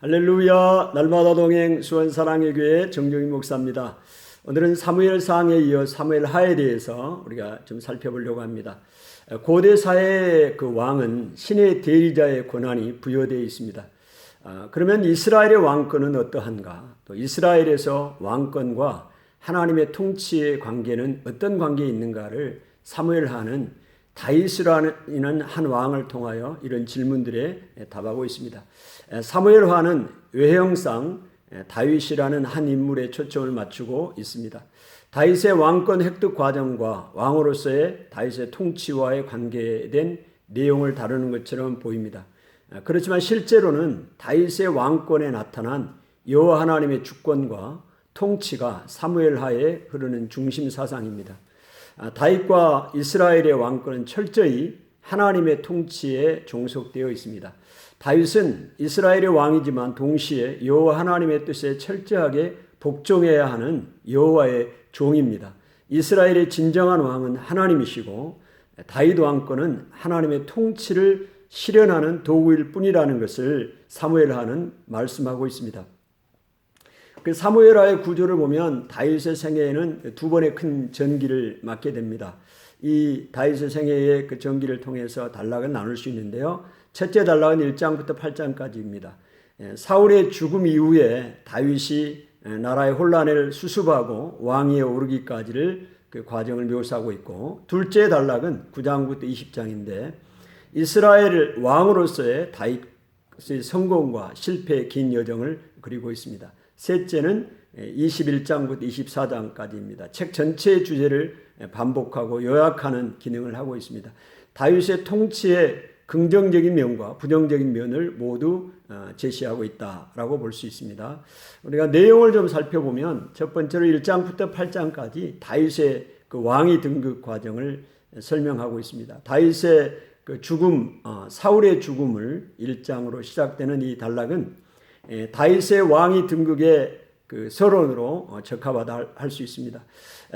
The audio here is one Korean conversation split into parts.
할렐루야 날마다 동행 수원 사랑의 교회 정종인 목사입니다. 오늘은 사무엘상에 이어 사무엘 하에 대해서 우리가 좀 살펴보려고 합니다. 고대 사회의 그 왕은 신의 대리자의 권한이 부여되어 있습니다. 아, 그러면 이스라엘의 왕권은 어떠한가? 또 이스라엘에서 왕권과 하나님의 통치의 관계는 어떤 관계에 있는가를 사무엘 하는 다윗이라는 한 왕을 통하여 이런 질문들에 답하고 있습니다. 사무엘화는 외형상 다윗이라는 한 인물에 초점을 맞추고 있습니다. 다윗의 왕권 획득 과정과 왕으로서의 다윗의 통치와의 관계된 내용을 다루는 것처럼 보입니다. 그렇지만 실제로는 다윗의 왕권에 나타난 여호와 하나님의 주권과 통치가 사무엘하에 흐르는 중심 사상입니다. 아, 다윗과 이스라엘의 왕권은 철저히 하나님의 통치에 종속되어 있습니다. 다윗은 이스라엘의 왕이지만 동시에 여호와 하나님의 뜻에 철저하게 복종해야 하는 여호와의 종입니다. 이스라엘의 진정한 왕은 하나님이시고 다윗 왕권은 하나님의 통치를 실현하는 도구일 뿐이라는 것을 사무엘하는 말씀하고 있습니다. 그 사무엘하의 구조를 보면 다윗의 생애에는 두 번의 큰 전기를 맞게 됩니다. 이 다윗의 생애의 그 전기를 통해서 단락을 나눌 수 있는데요. 첫째 단락은 1장부터 8장까지입니다. 예, 사울의 죽음 이후에 다윗이 나라의 혼란을 수습하고 왕위에 오르기까지를 그 과정을 묘사하고 있고 둘째 단락은 9장부터 20장인데 이스라엘 왕으로서의 다윗의 성공과 실패의 긴 여정을 그리고 있습니다. 셋째는 21장부터 24장까지입니다. 책 전체의 주제를 반복하고 요약하는 기능을 하고 있습니다. 다윗의 통치의 긍정적인 면과 부정적인 면을 모두 어, 제시하고 있다라고 볼 수 있습니다. 우리가 내용을 좀 살펴보면 첫 번째로 1장부터 8장까지 다윗의 그 왕위 등극 과정을 설명하고 있습니다. 다윗의 그 죽음, 어, 사울의 죽음을 1장으로 시작되는 이 단락은 예, 다윗의 왕이 등극의 그 서론으로 어, 적합하다 할 수 있습니다.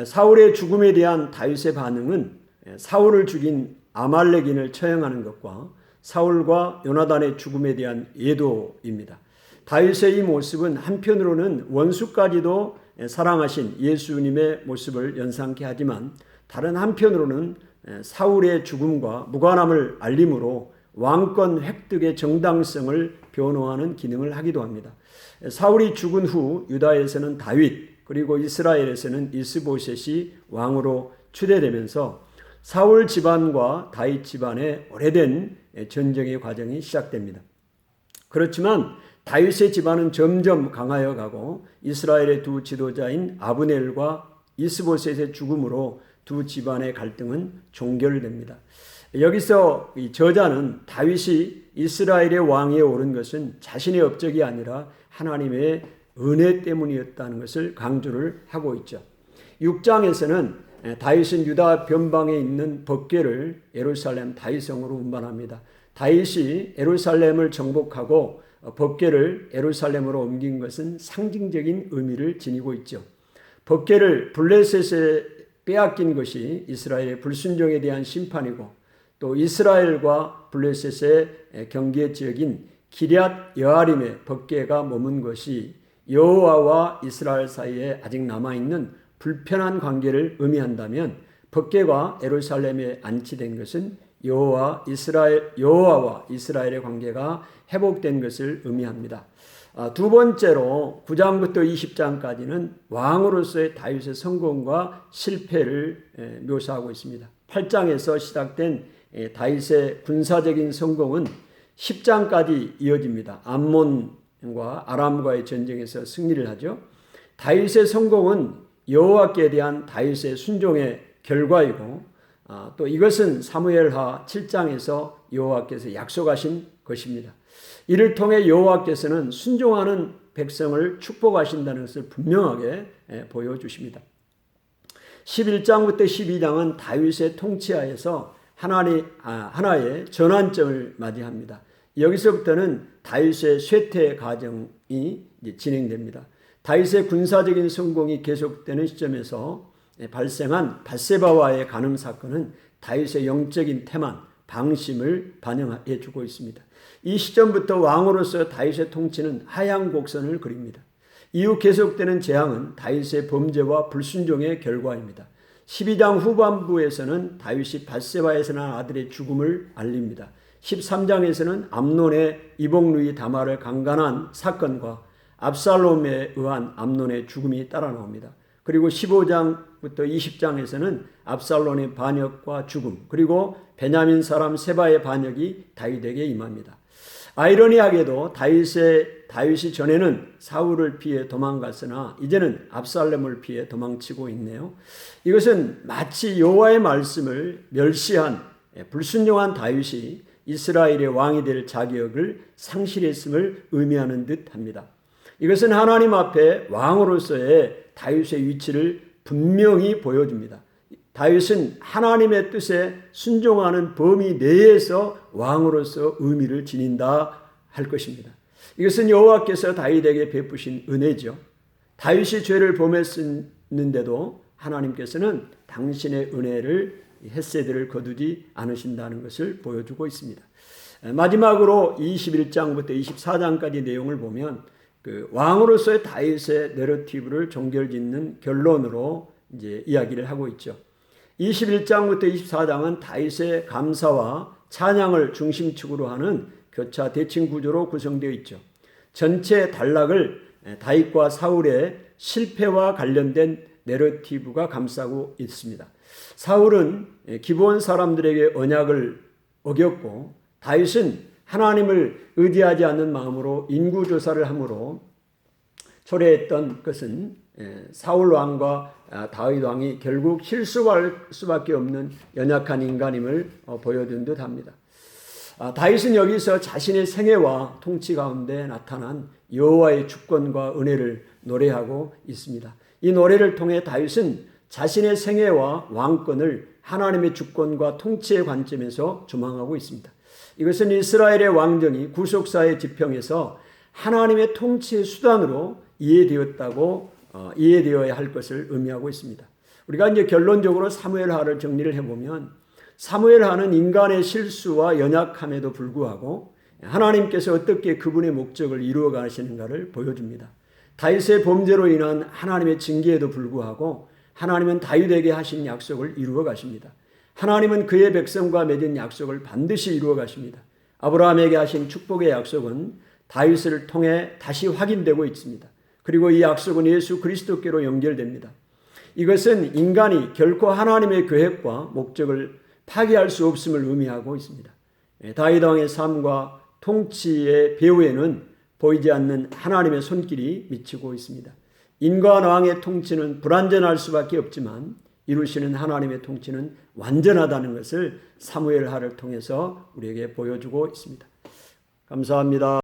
사울의 죽음에 대한 다윗의 반응은 사울을 죽인 아말렉인을 처형하는 것과 사울과 요나단의 죽음에 대한 예도입니다. 다윗의 이 모습은 한편으로는 원수까지도 사랑하신 예수님의 모습을 연상케 하지만 다른 한편으로는 사울의 죽음과 무관함을 알림으로 왕권 획득의 정당성을 변호하는 기능을 하기도 합니다. 사울이 죽은 후 유다에서는 다윗 그리고 이스라엘에서는 이스보셋이 왕으로 추대되면서 사울 집안과 다윗 집안의 오래된 전쟁의 과정이 시작됩니다. 그렇지만 다윗의 집안은 점점 강하여 가고 이스라엘의 두 지도자인 아브넬과 이스보셋의 죽음으로 두 집안의 갈등은 종결됩니다. 여기서 저자는 다윗이 이스라엘의 왕위에 오른 것은 자신의 업적이 아니라 하나님의 은혜 때문이었다는 것을 강조를 하고 있죠. 6장에서는 다윗은 유다 변방에 있는 법궤를 예루살렘 다윗성으로 운반합니다. 다윗이 예루살렘을 정복하고 법궤를 예루살렘으로 옮긴 것은 상징적인 의미를 지니고 있죠. 법궤를 블레셋에 빼앗긴 것이 이스라엘의 불순종에 대한 심판이고 또 이스라엘과 블레셋의 경계 지역인 기리앗 여아림의 법계가 머문 것이 여호와와 이스라엘 사이에 아직 남아 있는 불편한 관계를 의미한다면 법계가 에루살렘에 안치된 것은 여호와 이스라엘 여호와와 이스라엘의 관계가 회복된 것을 의미합니다. 아, 두 번째로 9장부터 20장까지는 왕으로서의 다윗의 성공과 실패를 묘사하고 있습니다. 8장에서 시작된 예, 다윗의 군사적인 성공은 10장까지 이어집니다. 암몬과 아람과의 전쟁에서 승리를 하죠. 다윗의 성공은 여호와께 대한 다윗의 순종의 결과이고 아, 또 이것은 사무엘하 7장에서 여호와께서 약속하신 것입니다. 이를 통해 여호와께서는 순종하는 백성을 축복하신다는 것을 분명하게 예, 보여주십니다. 11장부터 12장은 다윗의 통치하에서 하나님, 아, 하나의 전환점을 맞이합니다. 여기서부터는 다윗의 쇠퇴 과정이 진행됩니다. 다윗의 군사적인 성공이 계속되는 시점에서 발생한 바세바와의 간음 사건은 다윗의 영적인 태만, 방심을 반영해 주고 있습니다. 이 시점부터 왕으로서 다윗의 통치는 하향 곡선을 그립니다. 이후 계속되는 재앙은 다윗의 범죄와 불순종의 결과입니다. 12장 후반부에서는 다윗이 바세바에서 난 아들의 죽음을 알립니다. 13장에서는 암논의 이복루이 다마를 강간한 사건과 압살롬에 의한 암논의 죽음이 따라 나옵니다. 그리고 15장부터 20장에서는 압살롬의 반역과 죽음, 그리고 베냐민 사람 세바의 반역이 다윗에게 임합니다. 아이러니하게도 다윗의 다윗이 전에는 사울을 피해 도망갔으나 이제는 압살롬을 피해 도망치고 있네요. 이것은 마치 여호와의 말씀을 멸시한 불순종한 다윗이 이스라엘의 왕이 될 자격을 상실했음을 의미하는 듯합니다. 이것은 하나님 앞에 왕으로서의 다윗의 위치를 분명히 보여줍니다. 다윗은 하나님의 뜻에 순종하는 범위 내에서 왕으로서 의미를 지닌다 할 것입니다. 이것은 여호와께서 다윗에게 베푸신 은혜죠. 다윗이 죄를 범했는데도 하나님께서는 당신의 은혜를 햇세들을 거두지 않으신다는 것을 보여주고 있습니다. 마지막으로 21장부터 24장까지 내용을 보면 그 왕으로서의 다윗의 내러티브를 종결짓는 결론으로 이제 이야기를 하고 있죠. 21장부터 24장은 다윗의 감사와 찬양을 중심축으로 하는 교차 대칭 구조로 구성되어 있죠. 전체 단락을 다윗과 사울의 실패와 관련된 내러티브가 감싸고 있습니다. 사울은 기본 사람들에게 언약을 어겼고 다윗은 하나님을 의지하지 않는 마음으로 인구 조사를 함으로 초래했던 것은 사울 왕과 다윗 왕이 결국 실수할 수밖에 없는 연약한 인간임을 어, 보여준 듯합니다. 아, 다윗은 여기서 자신의 생애와 통치 가운데 나타난 여호와의 주권과 은혜를 노래하고 있습니다. 이 노래를 통해 다윗은 자신의 생애와 왕권을 하나님의 주권과 통치의 관점에서 조망하고 있습니다. 이것은 이스라엘의 왕정이 구속사의 지평에서 하나님의 통치의 수단으로 이해되었다고 어, 이해되어야 할 것을 의미하고 있습니다. 우리가 이제 결론적으로 사무엘하를 정리를 해보면 사무엘하는 인간의 실수와 연약함에도 불구하고 하나님께서 어떻게 그분의 목적을 이루어 가시는가를 보여줍니다. 다윗의 범죄로 인한 하나님의 징계에도 불구하고 하나님은 다윗에게 하신 약속을 이루어 가십니다. 하나님은 그의 백성과 맺은 약속을 반드시 이루어 가십니다. 아브라함에게 하신 축복의 약속은 다윗을 통해 다시 확인되고 있습니다. 그리고 이 약속은 예수 그리스도께로 연결됩니다. 이것은 인간이 결코 하나님의 계획과 목적을 파괴할 수 없음을 의미하고 있습니다. 예, 다윗 왕의 삶과 통치의 배후에는 보이지 않는 하나님의 손길이 미치고 있습니다. 인간 왕의 통치는 불완전할 수밖에 없지만 이루시는 하나님의 통치는 완전하다는 것을 사무엘하를 통해서 우리에게 보여주고 있습니다. 감사합니다.